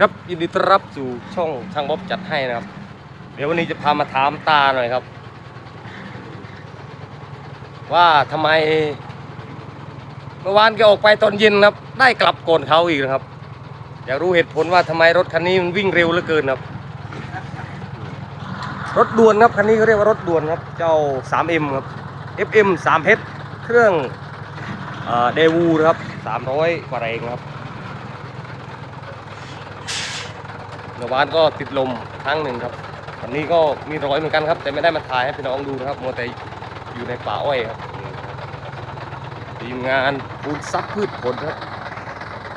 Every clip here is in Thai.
ครับยินดีต้อนรับสู่ช่องช่างบ๊อบจัดให้นะครับ เดี๋ยววันนี้จะพามาถามตาหน่อยครับ ว่าทำไม เมื่อวานแกออกไปตอนเย็นครับ ได้กลับก่อนเขาอีกนะครับ อยากรู้เหตุผลว่าทำไมรถคันนี้มันวิ่งเร็วเหลือเกินครับ รถด่วนครับคันนี้เขาเรียกว่ารถด่วนครับ เจ้า 3M ครับ FM 3 h เครื่องเดวูนะครับ300กว่าแรงครับ เมื่อวานก็ติดลมครั้งหนึ่งครับวันนี้ก็มีรอยเหมือนกันครับ แต่ไม่ได้มาถ่ายให้พี่น้องดูนะครับมัวแต่อยู่ในป่าอ้อยครับทีมงานปูนซับพืชผลครับ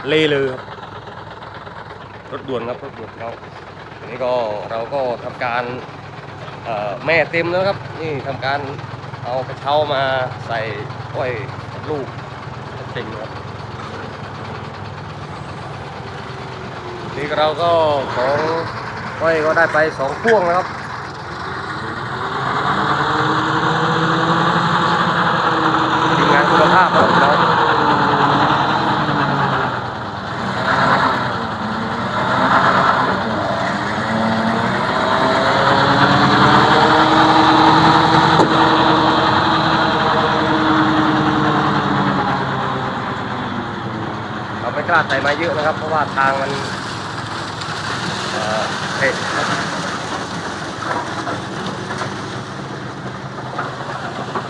เลเลยครับรถด่วนครับรถด่วนเราอันนี้ก็เราก็ทำการแม่เต็มแล้วครับนี่ทำการเอากระเช้ามาใส่อ้อยลูกเต็มครับ นี่เราก็ของก้อยก็ได้ไปสองพ่วงนะครับทีมงานคุณภาพครับเราเราไม่กล้าใส่มาเยอะนะครับ เพราะว่าทางมัน เผ็ดครับ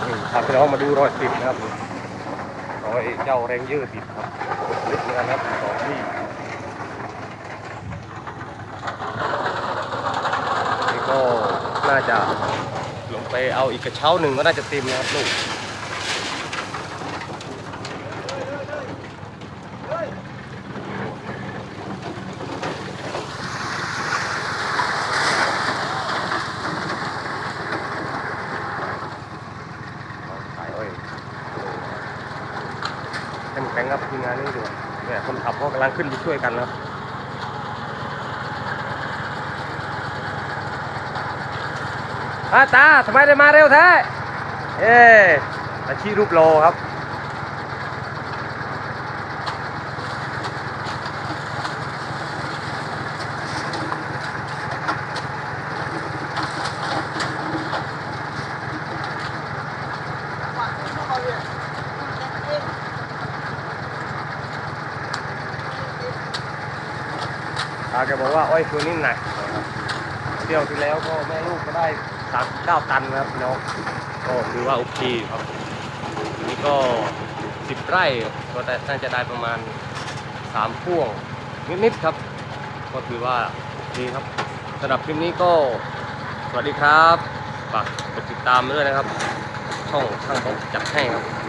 นี่พาพี่น้องมาดูรอยติดนะครับรอยเจ้าแรงเยอะติดครับเหมือนกันครับสองที่นี่ก็น่าจะลงไปเอาอีกกระเช้าหนึ่งก็น่าจะเต็มนะครับลูกขายอ้อย เข้มแข็งครับทีมงานนี่ดูเนี่ยคนขับก็กำลังขึ้นไปช่วยกันแล้วอาตาทำไมได้มาเร็วแท้เอ๊อาชีรูปโลครับ ตาแกบอกว่าอ้อยตัวนี้หนักนะครับเที่ยวที่แล้วก็แม่ลูกก็ได้สามเก้าตันนะครับน้องก็ถือว่าโอเคครับนี่ก็สิบไร่ก็น่าจะได้ประมาณสามพ่วงนิดๆครับ ก็ถือว่าโอเคครับสำหรับคลิปนี้ก็สวัสดีครับฝากกดติดตามด้วยนะครับ ช่องช่างต้องจัดให้ครับ